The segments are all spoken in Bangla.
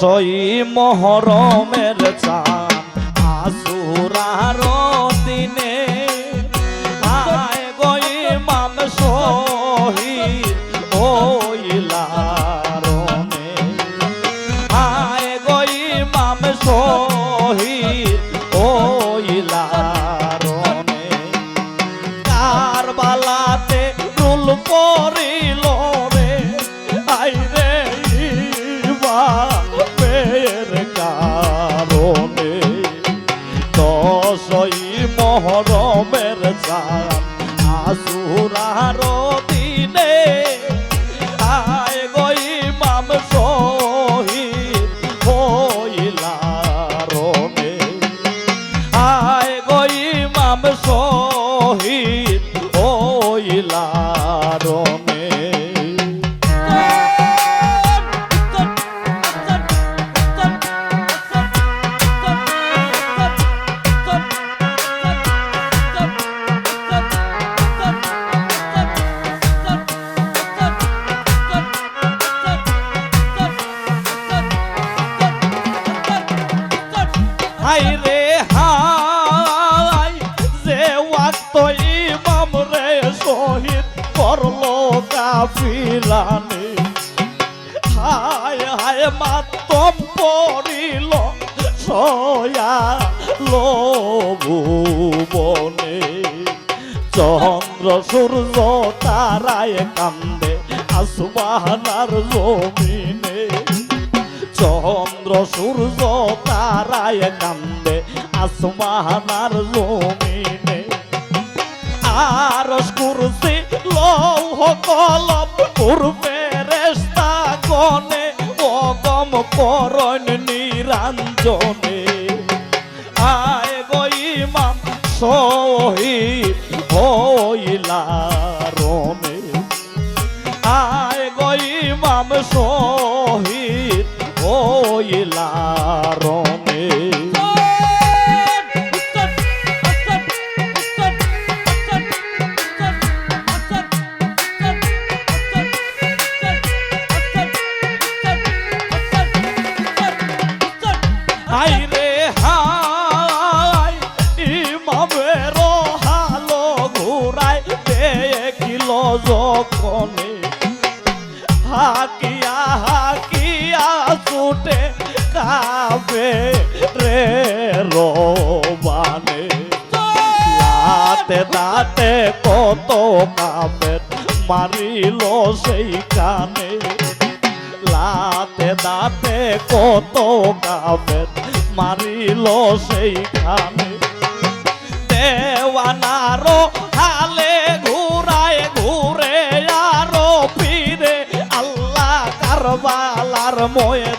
দশই মহরমের দশই মহরমের চান করল কাফিলানে হায় হায় মাতম পড়িল সয়া লোভুবনে চন্দ্র, সূর্য তারায় কান্দে আসবাহানার জমিনে। চন্দ্র, সূর্য তারায় কান্দে আসমানার জমিনে। আর কুরসি লৌহ কলম পূর্বে রেস্তা গনে অগম করণ নিরঞ্জনে। আয় গইমাম শহীদ হইলারনে যখনে হাকিয়া হাকিয়া ছুটে কাবে রে রোবানে। দাঁতে দাঁতে কত কাবের মারিল সেই কানে লাতে দাঁতে কত কাবের মারিল সেই কানে দেওয়ানারো হালে મોય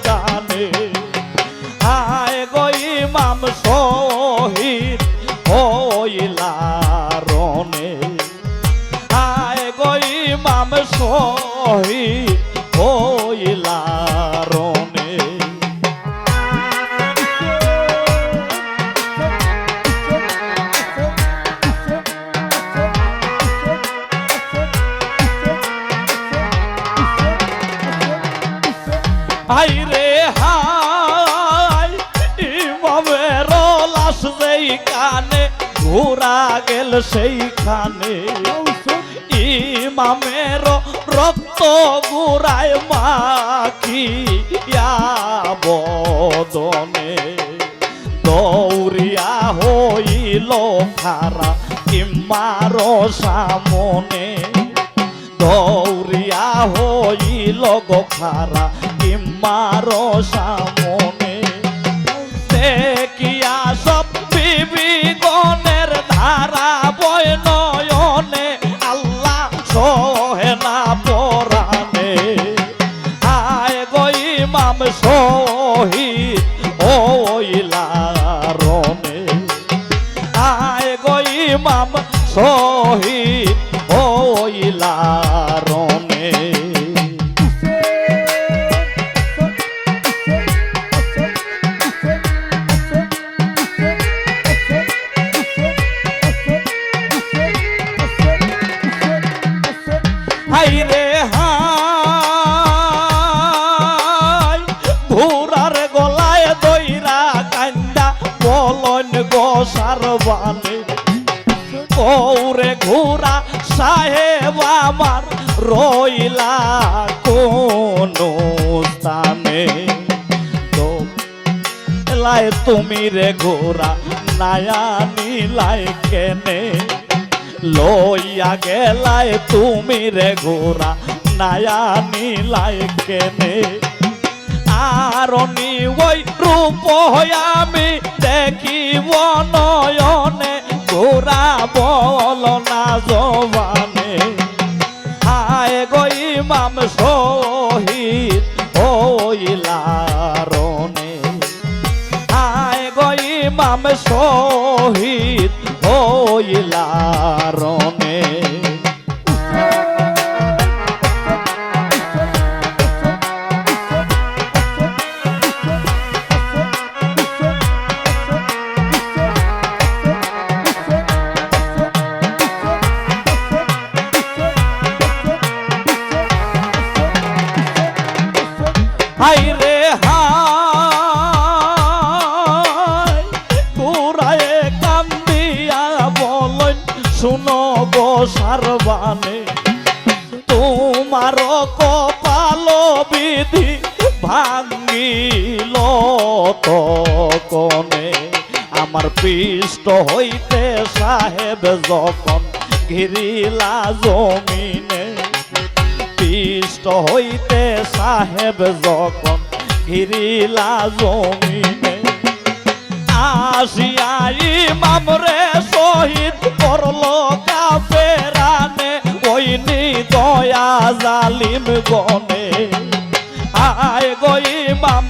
সেইখানে ইমামের রক্ত গুড়ায় মাখিয়া বদনে দৌড়িয়া হইল খারা ইমার সামনে। দৌড়িয়া হইল গোখারা ইমার সামনে। দেখিয়া সাহেব আমার রইলা কোন স্থানে। তো এলায় তুমি রে ঘোরা নায়া নীলায় কেনে? লইয়া গেলায় তুমি রে ঘোরা নায়া নীলায় কেনে? আর ওই রূপ হয়ে আমি শুনো গো সারবানে তোমার কপাল বিধি ভাঙ্গিল কনে আমার পৃষ্ঠ হইতে সাহেব যখন ঘিরিলা জমিনে পিষ্ট হইতে সাহেব যখন ঘিরিলা জমিনে আসিয়াই মামরে গনে আয় গই মাম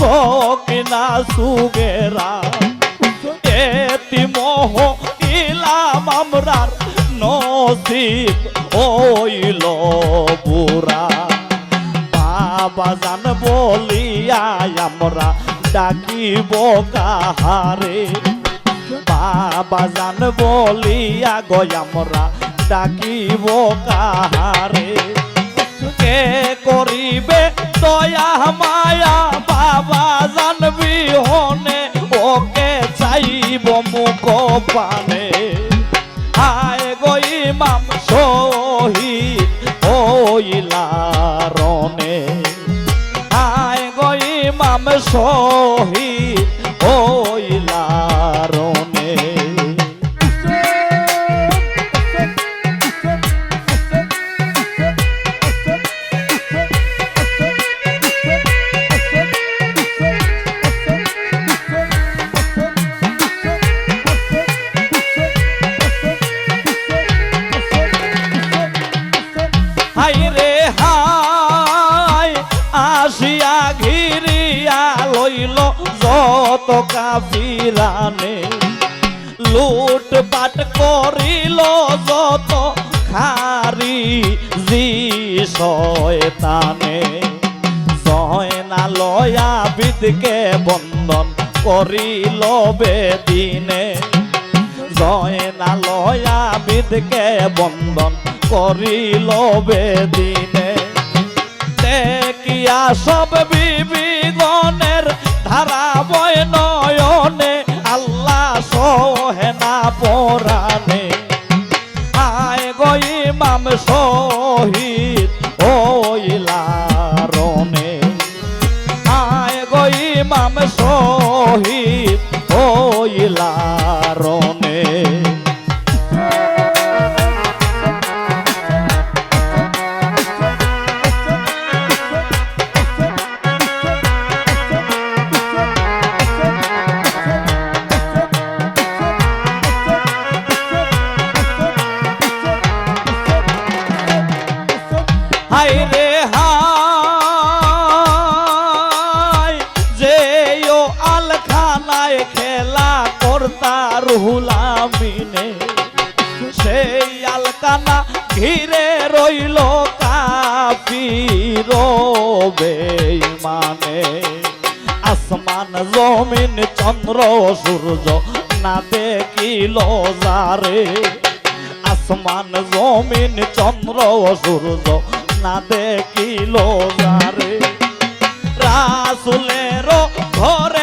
সকিনা সুগেরা। এতি মোহ ইলাম আমরার নসিব ওইল বুড়া। বাবা জান বলিয়া আমরা ডাকিব কাহারে। বাবা জান বলিয়া গয়ামরা ডাকিব কাহারে। কে করিবে দয়া মায়া বাবা জানবি হনে, ওকে চাইব মুখ পানে। আয় গই মাম সহি ওইলা রনে। আয় গই মাম শহীদ ঘিরিয়া লইল যত কাফিরানে লুট পাট করিল যত খারি জি শয়তানে। জয়না লয়া বিদকে বন্ধন করিল বেদিনে। জয়না লয়া বিদকে বন্ধন করিল বেদিনে। দেখিয়া সব বিবিগণের ধারা বয় নয়নে আল্লাহ সোহেনা পরানে। আয় গই মাম শহীদ ওইলারনে আয় গই মাম শহীদ খেলা কর্তা রুহুল সেই আলকানা ঘিরে রইল আসমান, জমিন, চন্দ্র, সূর্য, না দেখিল যারে। আসমান, জমিন, চন্দ্র, সূর্য, না দেখিল যারে। ঘরে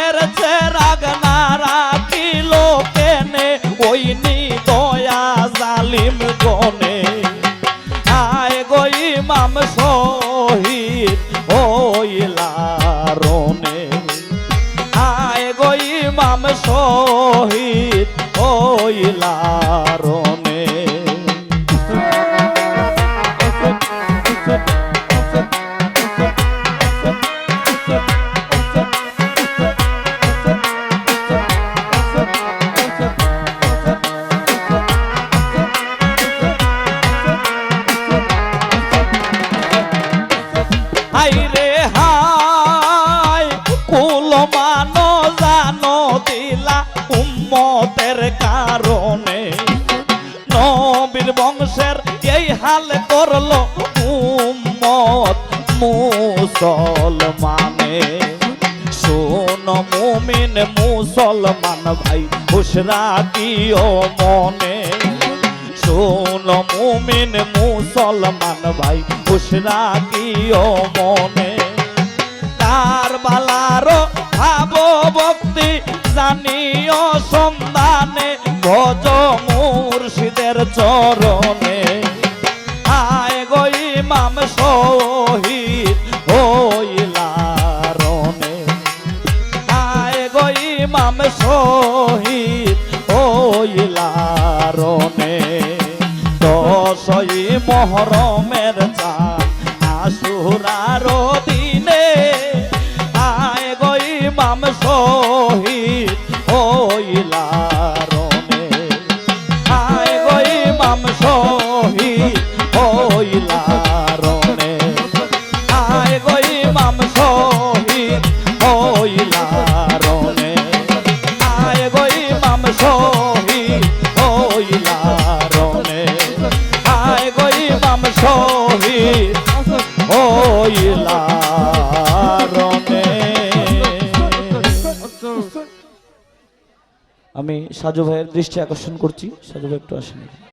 মনে করল উম্মত মুসলমানে। শোন মুমিন মুসলমান ভাই, খুশরা দিও মনে। শোন মুমিন মুসলমান ভাই, খুশরা দিও মনে। তার বালারো ভাব ভক্তি জানিও সন্ধানে ভজ মুর্শিদের চরণে। শহীদ হইলারণে দশই মহরমের সাজু ভাইয়ের দৃষ্টি আকর্ষণ করছি। সাজু ভাই একটু আসেন